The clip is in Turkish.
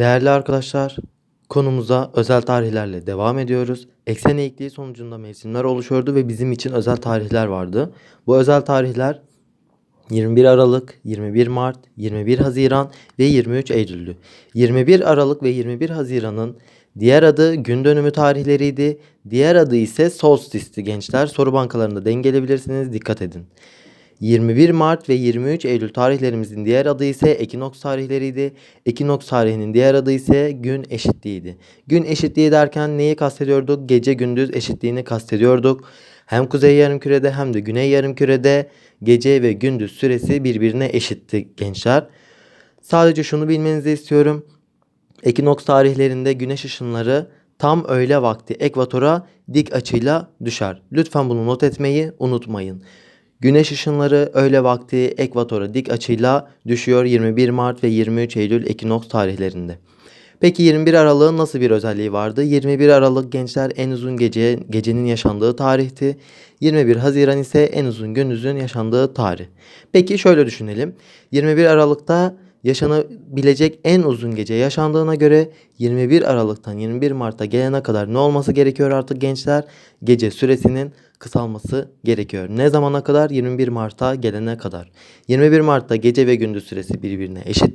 Değerli arkadaşlar, konumuza özel tarihlerle devam ediyoruz. Eksen eğikliği sonucunda mevsimler oluşuyordu ve bizim için özel tarihler vardı. Bu özel tarihler 21 Aralık, 21 Mart, 21 Haziran ve 23 Eylül'dü. 21 Aralık ve 21 Haziran'ın diğer adı gün dönümü tarihleriydi. Diğer adı ise solstice'ti gençler. Soru bankalarında dengeleyebilirsiniz. Dikkat edin. 21 Mart ve 23 Eylül tarihlerimizin diğer adı ise ekinoks tarihleriydi. Ekinoks tarihinin diğer adı ise gün eşitliğiydi. Gün eşitliği derken neyi kastediyorduk? Gece gündüz eşitliğini kastediyorduk. Hem kuzey yarımkürede hem de güney yarımkürede gece ve gündüz süresi birbirine eşitti gençler. Sadece şunu bilmenizi istiyorum. Ekinoks tarihlerinde güneş ışınları tam öğle vakti ekvatora dik açıyla düşer. Lütfen bunu not etmeyi unutmayın. Güneş ışınları öğle vakti ekvatora dik açıyla düşüyor 21 Mart ve 23 Eylül ekinoks tarihlerinde. Peki 21 Aralık'ın nasıl bir özelliği vardı? 21 Aralık gençler en uzun gece gecenin yaşandığı tarihti. 21 Haziran ise en uzun gündüzün yaşandığı tarih. Peki şöyle düşünelim. 21 Aralık'ta yaşanabilecek en uzun gece yaşandığına göre 21 Aralık'tan 21 Mart'a gelene kadar ne olması gerekiyor artık gençler? Gece süresinin kısalması gerekiyor. Ne zamana kadar? 21 Mart'a gelene kadar. 21 Mart'ta gece ve gündüz süresi birbirine eşitleniyor.